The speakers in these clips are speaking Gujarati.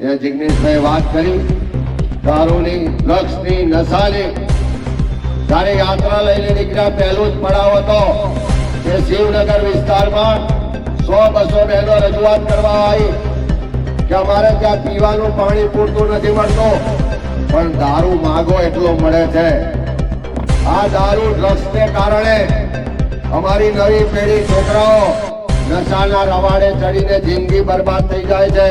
એ જિગ્નેશભાઈ વાત કરી દારૂની ડ્રગ્સની નશાની. જ્યારે યાત્રા લઈને નીકળ્યા, પહેલો જ પડાવ હતો એ શિવનગર વિસ્તારમાં સો બસો બહેનો રજૂઆત કરવા આવી કે અમારે ત્યાં પીવાનું પાણી પૂરતું નથી મળતું, પણ દારૂ માગો એટલો મળે છે. આ દારૂ ડ્રગ્સને કારણે અમારી નવી પેઢી છોકરાઓ નશાના રવાડે ચડીને જિંદગી બરબાદ થઈ જાય છે.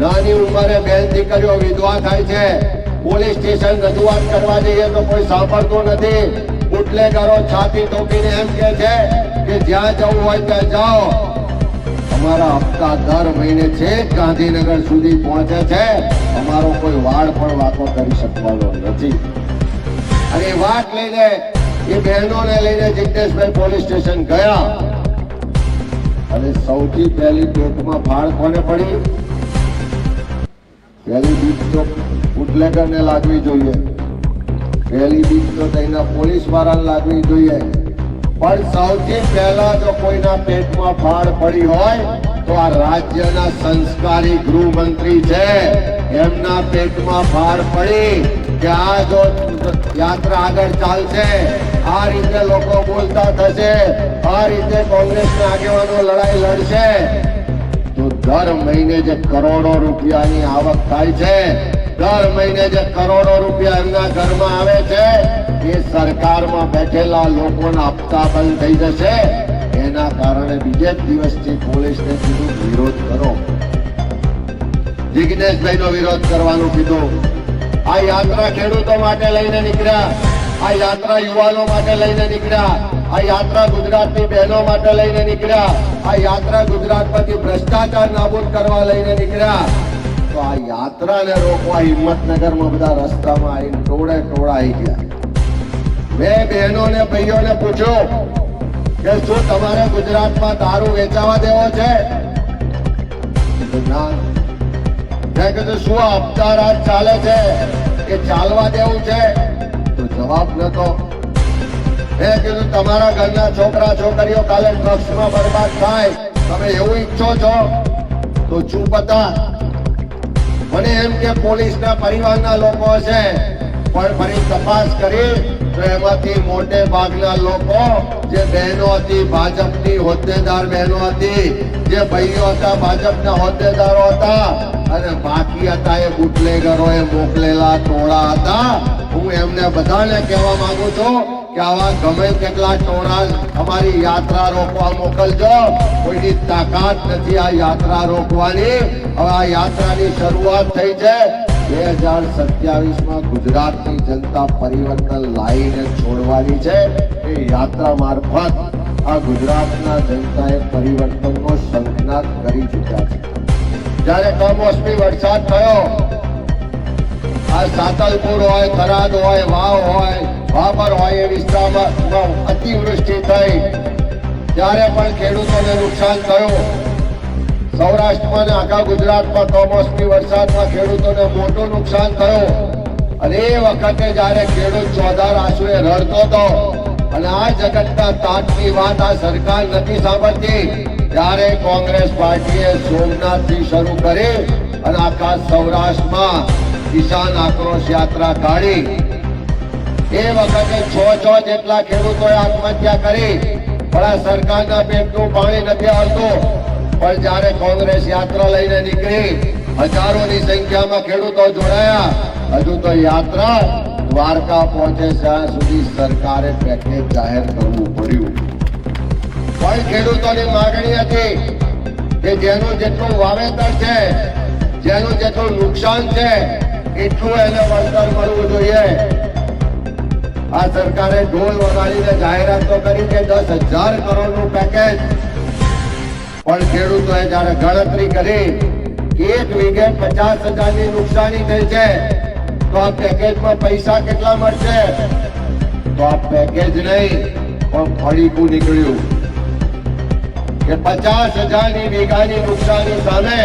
નાની ઉંમરે બેન દીકરીઓ વિધવા થાય છે. પોલીસ સ્ટેશન રજૂઆત કરવા જઈએ તો કોઈ સાંભળતું નથી. બુટલેગરો છાતી ટોકીને એમ કે છે કે જ્યાં જવું હોય ત્યાં જાઓ. અમારા હપ્તા દર મહિને છે ગાંધીનગર સુધી પહોંચે છે. અમારો કોઈ વાડ પણ વાતો કરી શકવાનો નથી. અને વાત લઈને એ બહેનોને લઈને જિગ્નેશભાઈ પોલીસ સ્ટેશન ગયા. અને સૌથી પહેલી પેટમાં ફાળ કોને પડી? પહેલી બીક તો બુટલેગરને લાગવી જોઈએ. પહેલી બીક તો તેના પોલીસ વાળાને લાગવી જોઈએ. પણ સૌથી પહેલા જો કોઈના પેટમાં ફાળ પડી હોય, તો આ રાજ્યના સંસ્કારી ગૃહમંત્રી છે. એમના પેટમાં ફાળ પડી કે આ જો યાત્રા આગળ ચાલશે, આ રીતે લોકો બોલતા થશે, આ રીતે કોંગ્રેસના આગેવાનો લડાઈ લડશે દર મહિને જે કરોડો રૂપિયાની આવક થાય છે, દર મહિને જે કરોડો રૂપિયા એમના ઘરમાં આવે છે, એ સરકારમાં બેઠેલા લોકોને આપતા બંધ થઈ જશે. એના કારણે બીજે જ દિવસથી પોલીસને કીધું, વિરોધ કરો. જિગ્નેશભાઈ નો વિરોધ કરવાનું કીધું. આ યાત્રા ખેડૂતો માટે લઈને નીકળ્યા. આ યાત્રા યુવાનો માટે લઈને નીકળ્યા. આ યાત્રા ગુજરાતની બહેનો માટે લઈને નીકળ્યા. આ યાત્રા ગુજરાતમાંથી ભ્રષ્ટાચાર નાબૂદ કરવા લઈને નીકળ્યા. તો આ યાત્રાને રોકવા હિંમતનગરમાં બધા રસ્તામાં આવીને ટોળે ટોળા આવી ગયા. મેં બહેનોને, ભાઈઓને પૂછ્યો કે શું તમારે ગુજરાતમાં દારૂ વેચાવા દેવો છે? મેં કીધું શું હપ્તા ચાલે છે? કે ચાલવા દેવું છે? જવાબ નતો મેં કીધું, તમારા ઘરના છોકરા છોકરીઓ કાલે ડ્રગ્સમાં બરબાદ થાય. તમે એવું ઈચ્છો છો? તો ચૂપ હતા. મને એમ કે પોલીસના પરિવારના લોકો છે પણ ફરી તપાસ કરી તો એમાંથી મોટે ભાગના લોકો, જે બહેનો હતી, ભાજપની હોદ્દેદાર બહેનો હતી, જે ભાઈઓ હતા, ભાજપના હોદ્દેદારો હતા, અને બાકી હતા એ બુટલેગરોએ મોકલેલા ટોળા હતા. હું એમને બધાને કહેવા માંગુ છું કે આવા ગમે કેટલા ટોળા અમારી યાત્રા રોકવા મોકલજો. કોઈની તાકાત નથી આ યાત્રા રોકવાની. હવે આ યાત્રાની શરૂઆત થઈ છે. બે હજાર સત્યાવીસમાં ગુજરાતની જનતા પરિવર્તન લાવીને છોડવાની છે. એ યાત્રા મારફત આ ગુજરાતના જનતાએ પરિવર્તનનો શંખનાદ કરી ચૂક્યા છે. જ્યારે કમોસમી વરસાદ થયો આ સાતલપુર હોય, થરાદ હોય, વાવ હોય, વાપર હોય એ વિસ્તારમાં અતિવૃષ્ટિ થઈ. ત્યારે પણ ખેડૂતોને નુકસાન થયું. સૌરાષ્ટ્રમાં આખા ગુજરાતમાં કમોસમી વરસાદમાં ખેડૂતોને મોટું નુકસાન થયું. અને એ વખતે જ્યારે ખેડૂત ચોધાર આંસુએ રડતો હતો, અને આ જગતના તાતની વાત આ સરકાર નથી સાંભળતી, ત્યારે કોંગ્રેસ પાર્ટીએ સોમનાથથી શરૂ કરી અને આખા સૌરાષ્ટ્રમાં કિસાન આક્રોશ યાત્રા કાઢી. એ વખતે છ છ જેટલા ખેડૂતોએ આત્મહત્યા કરી, પણ આ સરકારના પેટનું પાણી નથી આવતું. પણ જ્યારે કોંગ્રેસ યાત્રા લઈને નીકળી, હજારોની સંખ્યામાં ખેડૂતો જોડાયા. હજુ તો યાત્રા દ્વારકા પહોંચે ત્યાં સુધી સરકારે પેકેજ જાહેર કરવું પડ્યું. પણ ખેડૂતોની માગણી હતી કે જેનું જેટલું વાવેતર છે, જેનું જેટલું નુકસાન છે એટલું એને વળતર મળવું જોઈએ. આ સરકારે ઢોલ વગાડીને જાહેરાત તો કરી કે દસ હજાર કરોડનું પેકેજ પણ ખેડૂતોએ જયારે ગણતરી કરી એક વીઘે પચાસ હજારની નુકસાની થઈ છે, તો આ પેકેજમાં પૈસા કેટલા મળશે? તો આ પેકેજ નહીં, પણ ફળીકું નીકળ્યું. કે પચાસ હજારની વીઘાની નુકસાની સામે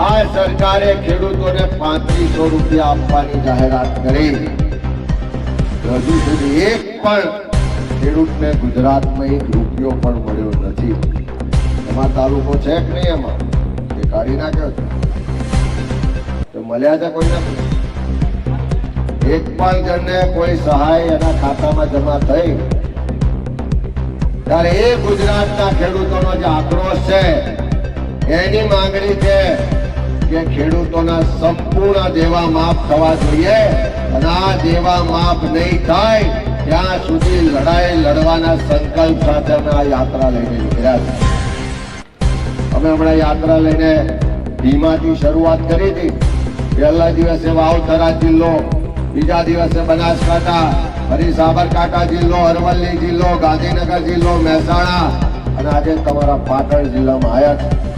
આ સરકારે ખેડૂતોને પાંત્રીસો રૂપિયા આપવાની જાહેરાત કરી. હજુ સુધી એક પણ ખેડૂતને ગુજરાતમાં એક રૂપિયો પણ મળ્યો નથી. એમાં તાલુકો છે કે નહીં એમાં? એ કાઢી નાખ્યો છે. મળ્યા છે કોઈને? એક પણ જણને કોઈ સહાય એના ખાતામાં જમા થઈ. ત્યારે એ ગુજરાતના ખેડૂતોનો જે આક્રોશ છે, એની માંગણી છે સંપૂર્ણ દેવા માફ થવા જોઈએ અને આ દેવા માફ નહીં થાય ત્યાં સુધી લડાઈ લડવાના સંકલ્પ સાથે અમે આ યાત્રા લઈને નીકળ્યા છે અમે હમણાં યાત્રા લઈને ધીમાથી શરૂઆત કરી હતી. પહેલા દિવસે વાવથરા જિલ્લો, બીજા દિવસે બનાસકાંઠા, ફરી સાબરકાંઠા જિલ્લો, અરવલ્લી જિલ્લો, ગાંધીનગર જિલ્લો, મહેસાણા અને આજે તમારા પાટણ જિલ્લામાં આવ્યા છે